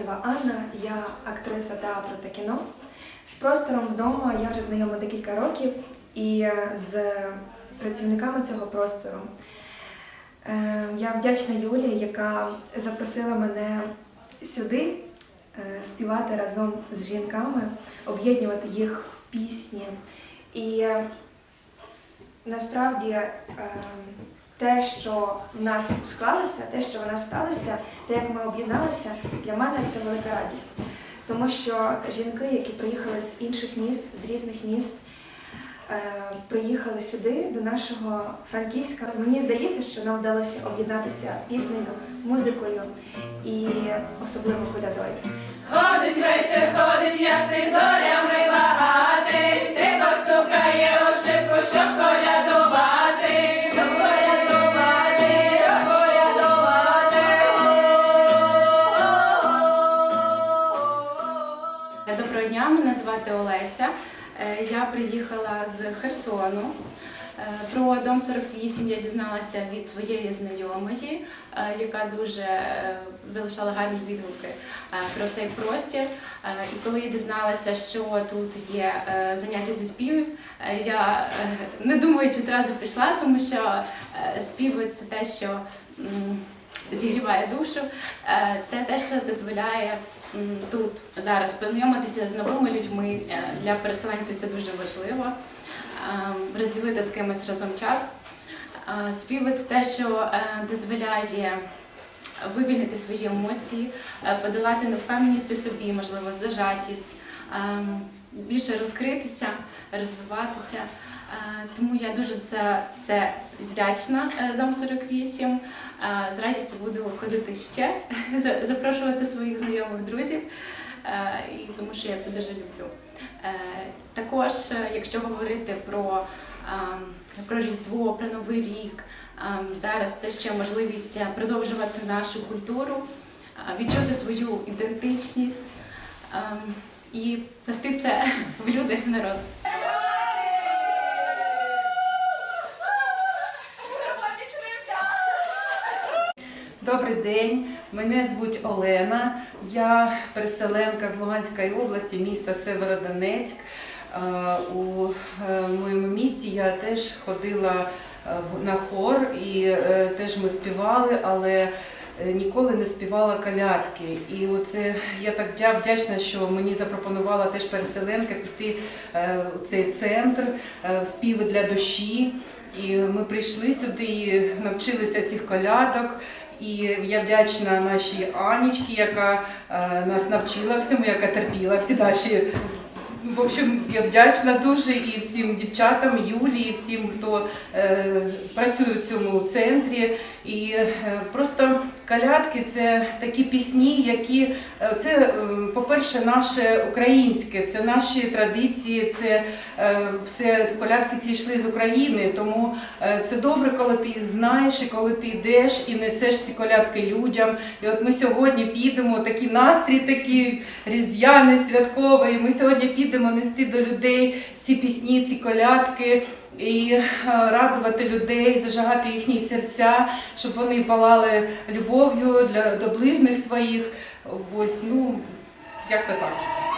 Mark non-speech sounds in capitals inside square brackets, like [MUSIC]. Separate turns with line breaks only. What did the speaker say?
Михайлова Анна, я актриса театру та кіно. З простором вдома я вже знайома декілька років і е, з працівниками цього простору. Е, Я вдячна Юлі, яка запросила мене сюди е, співати разом з жінками, об'єднувати їх в пісні. І насправді те, що в нас склалося, те, що в нас сталося, те, як ми об'єдналися, для мене це велика радість. Тому що жінки, які приїхали з інших міст, з різних міст, е, приїхали сюди, до нашого Франківська. Мені здається, що нам вдалося об'єднатися піснею, музикою і особливо колядою.
Ходить вечір, ходить ясний зорями дня, мене звати Олеся. Е, Я приїхала з Херсону. Про дом 48 я дізналася від своєї знайомої, е, яка дуже е, залишала гарні відгуки про цей простір. І коли я дізналася, що тут є заняття зі співів, я не думаючи зразу пішла, тому що співи це те, що зігріває душу, Е, це те, що дозволяє тут зараз познайомитися з новими людьми. Е, Для переселенців це дуже важливо. Ем, Розділити з кимось разом час. Е, Співи це те, що дозволяє вивільнити свої емоції, подолати невпевненість у собі, можливо, зажатість, більше розкритися, розвиватися. Е, Тому я дуже за це вдячна е, Дом 48. Е, З радістю буду ходити ще, [LAUGHS] запрошувати своїх знайомих друзів, і тому що я це дуже люблю. Також, якщо говорити про, ем, про Різдво, про Новий рік, ем, зараз це ще можливість продовжувати нашу культуру, відчути свою ідентичність ем, і нести це в люди в народ.
Добрий день, мене звуть Олена. Я переселенка з Луганської області, міста Северодонецьк. Е, У е, моєму місті я теж ходила е, на хор і теж ми співали, але ніколи не співала колядки. І оце я так вдячна, що мені запропонувала теж переселенка піти е, у цей центр е, співи для душі. І ми прийшли сюди і навчилися цих колядок. І я вдячна нашій Анічці, яка е, нас навчила всьому, яка терпіла всі наші. В общем, я вдячна дуже і всім дівчатам, Юлі, і всім, хто е, працює в цьому центрі. І е, просто колядки це такі пісні, які е, це, е, по-перше, наше українське, це наші традиції, це е, все колядки ці йшли з України. Тому це добре, коли ти їх знаєш, і коли ти йдеш і несеш ці колядки людям. І от ми сьогодні підемо, такий настрій такий різдвяний, святковий. Ми сьогодні підемо нести до людей ці пісні, ці колядки. І е, радувати людей, зажигати їхні серця, щоб вони палали любов'ю для до ближніх своїх. Ось ну як то так.